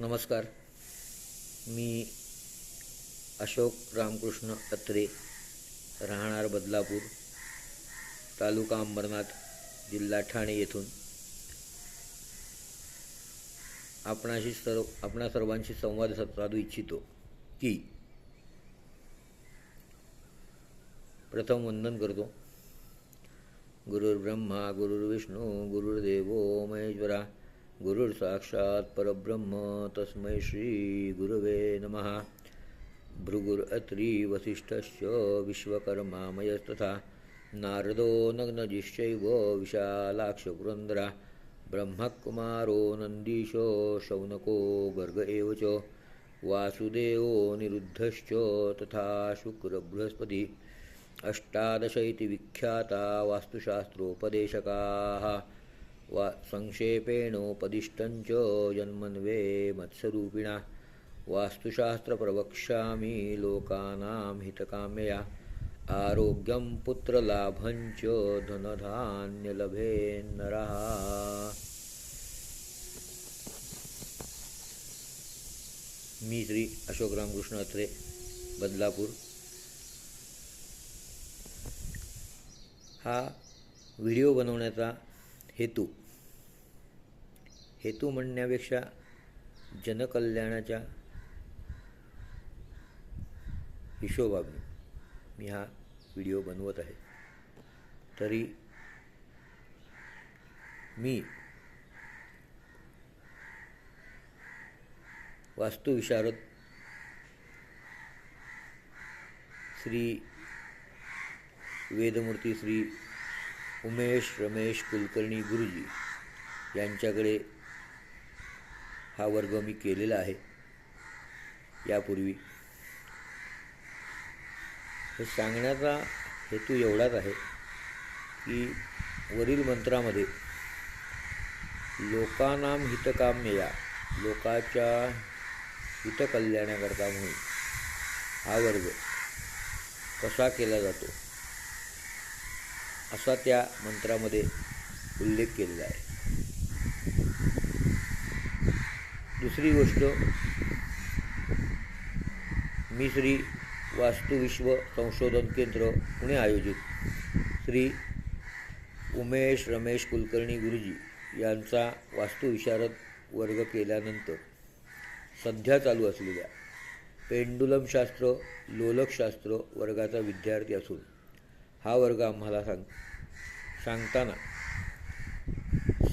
नमस्कार. मी अशोक रामकृष्ण अत्रे राहणार बदलापूर तालुका अंबरनाथ जिल्हा ठाणे येथून. आपणाशी सर्व आपणा सर्वांशी संवाद साधू इच्छितो की प्रथम वंदन करतो. गुरुर्ब्रह्मा गुरुर्विष्णू गुरुर्देवो महेश्वरा गुरुर्साक्षात् परब्रह्म. तस्मै श्री गुरवे नमः. भृगुरत्री वसिष्ठश्च विश्वकर्मामयस्तथा. नारदो नग्नजिश्चैव विशालाक्षपुरन्द्रा ब्रह्मकुमारो नन्दीशो शौनको गर्ग एव च. वासुदेवो निरुद्धश्च तथा शुक्रबृहस्पति. अष्टादश इति विख्याता वास्तुशास्त्रोपदेशकाः. वा संक्षेपेणोपदिष्टञ्च जन्मन्वे मत्स्यरूपिणा। वास्तुशास्त्रप्रवक्ष्यामि लोकानां हितकाम्यया। आरोग्यं पुत्रलाभञ्च धनधान्यलभेन्नरः मी श्री अशोक रामकृष्ण अत्रे बदलापूर। हा व्हिडिओ बनवण्याचा हेतू हेतू म्हणण्यापेक्षा जनकल्याणाच्या हिशोबाने मी हा व्हिडिओ बनवत आहे. तरी मी वास्तुविशारद श्री वेदमूर्ती श्री उमेश रमेश कुलकर्णी गुरुजी यांच्याकडे हा वर्ग मी केलेला आहे. यापूर्वी. हे सांगण्याचा हेतू एवढाच आहे की वरील मंत्रामध्ये लोकानाम हितकाम्यया लोकाच्या हितकल्याणाकरता म्हणून हा वर्ग कसा केला जातो असा त्या मंत्रामध्ये उल्लेख केलेला आहे. दुसरी गोष्ट मी श्री वास्तुविश्व संशोधन केंद्र पुणे आयोजित. श्री उमेश रमेश कुलकर्णी गुरुजी यांचा वास्तुविशारद वर्ग केल्यानंतर सध्या चालू असलेल्या पेंडुलमशास्त्र लोलकशास्त्र वर्गाचा विद्यार्थी असून हा वर्ग आम्हाला सांग सांगताना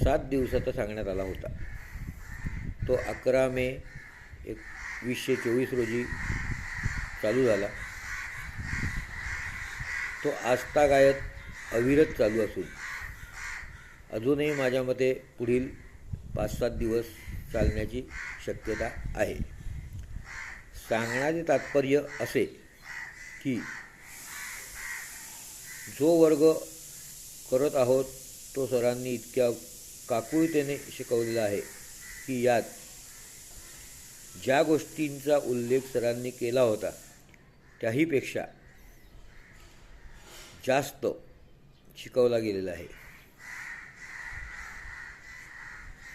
सात दिवसाचा सांगण्यात आला होता. तो अकरा मे एक वीसशे चोवीस रोजी चालू झाला. तो आजतागायत अविरत चालू असून अजूनही माझ्या मते पुढील पाच सात दिवस चालण्याची शक्यता आहे. सांगण्याचे तात्पर्य असे की जो वर्ग करत आहोत तो सरांनी इतक्या काकुळतेने शिकवलेला आहे. की यात ज्या गोष्टींचा उल्लेख सरांनी केला होता त्याहीपेक्षा जास्त शिकवला गेलेला आहे.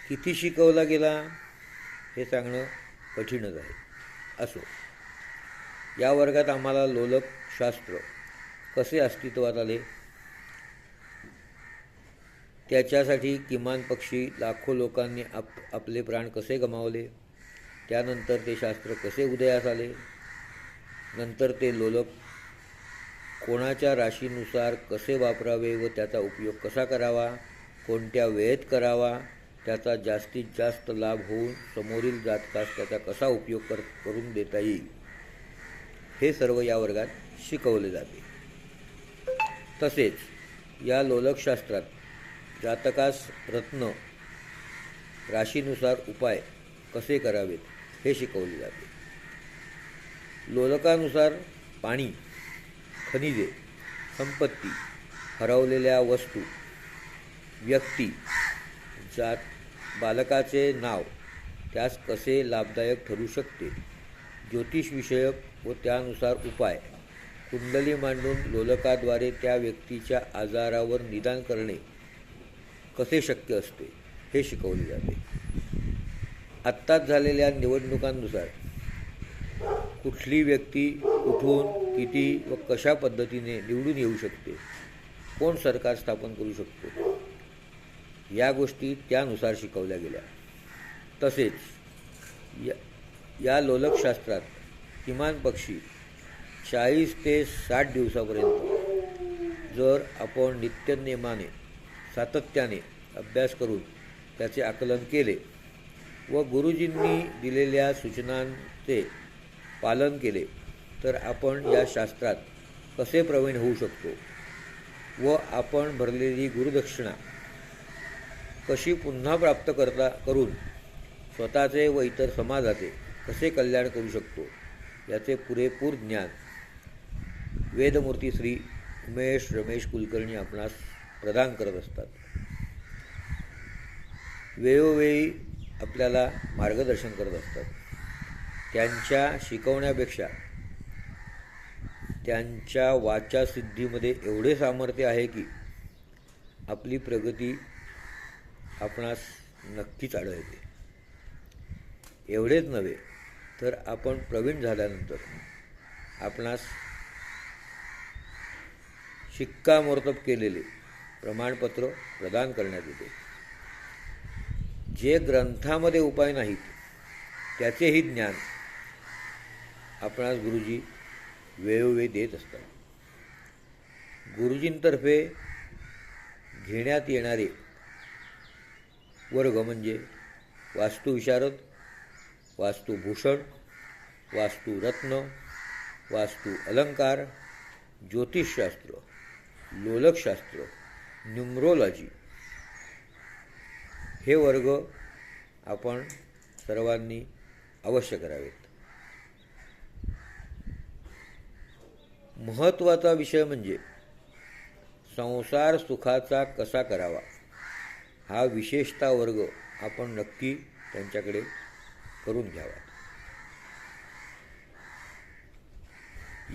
किती शिकवला गेला हे सांगणं कठीणच आहे. असो या वर्गात आम्हाला लोलकशास्त्र कसे अस्तित्वात आले त्याच्यासाठी किमान पक्षी लाखो लोकांनी आप आपले प्राण कसे गमावले? त्यानंतर ते शास्त्र कसे उदयास आले? नंतर ते लोलक कोणाच्या राशीनुसार कसे वापरावे व त्याचा उपयोग कसा करावा? कोणत्या वेळेत करावा? त्याचा जास्तीत जास्त लाभ होऊन समोरील जातकास त्याचा कसा उपयोग कर करून देता येईल? हे सर्व या वर्गात शिकवले जाते. तसेच या लोलकशास्त्रात जातकास रत्न राशीनुसार उपाय कसे करावेत हे शिकवले जाते. लोलकानुसार पाणी खनिजे संपत्ती हरवलेल्या वस्तू व्यक्ती जात बालकाचे नाव त्यास कसे लाभदायक ठरू शकते? ज्योतिषविषयक व त्यानुसार उपाय कुंडली मांडून लोलकाद्वारे त्या व्यक्तीच्या आजारावर निदान करणे कसे शक्य असते हे शिकवले जाते. आत्ताच झालेल्या निवडणुकांनुसार कुठली व्यक्ती कुठून किती व कशा पद्धतीने निवडून येऊ शकते कोण सरकार स्थापन करू शकतो या गोष्टी त्यानुसार शिकवल्या गेल्या. तसेच या या लोलकशास्त्रात किमान पक्षी चाळीस ते साठ दिवसापर्यंत जर आपण नित्यनियमाने सातत्याने अभ्यास करून त्याचे आकलन केले व गुरुजींनी दिलेल्या सूचनांचे पालन केले तर आपण या शास्त्रात कसे प्रवीण होऊ शकतो व आपण भरलेली गुरुदक्षिणा कशी पुन्हा प्राप्त करता करून स्वतःचे व इतर समाजाचे कसे कल्याण करू शकतो याचे पुरेपूर ज्ञान वेदमूर्ती श्री उमेश रमेश कुलकर्णी आपणास प्रदान करत असतात. वेळोवेळी आपल्याला मार्गदर्शन करत असतात. त्यांच्या शिकवण्यापेक्षा त्यांच्या वाचासिद्धीमध्ये एवढे सामर्थ्य आहे की आपली प्रगती आपणास नक्कीच आढळते. एवढेच नव्हे तर आपण प्रवीण झाल्यानंतर आपणास शिक्कामोर्तब केलेले प्रमाणपत्र प्रदान करण्यात येते. जे ग्रंथामध्ये उपाय नाहीत त्याचेही ज्ञान आपणास गुरुजी वेळोवेळी देत असतात. गुरुजींतर्फे घेण्यात येणारे वर्ग म्हणजे वास्तुविशारद वास्तुभूषण वास्तुरत्न वास्तु अलंकार ज्योतिषशास्त्र लोलकशास्त्र न्युमरोलॉजी. हे वर्ग आपण सर्वांनी अवश्य करावेत. महत्त्वाचा विषय म्हणजे संसार सुखाचा कसा करावा हा विशेषता वर्ग आपण नक्की त्यांच्याकडे करून घ्यावा.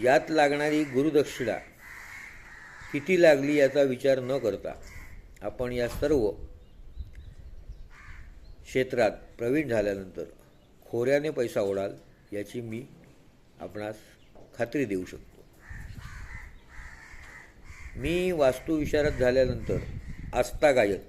यात लागणारी गुरुदक्षिणा किती लागली याचा विचार न करता आपण या सर्व क्षेत्रात प्रवीण झाल्यानंतर खोऱ्याने पैसा ओढाल याची मी आपणास खात्री देऊ शकतो. मी वास्तुविशारद झाल्यानंतर आस्था गायक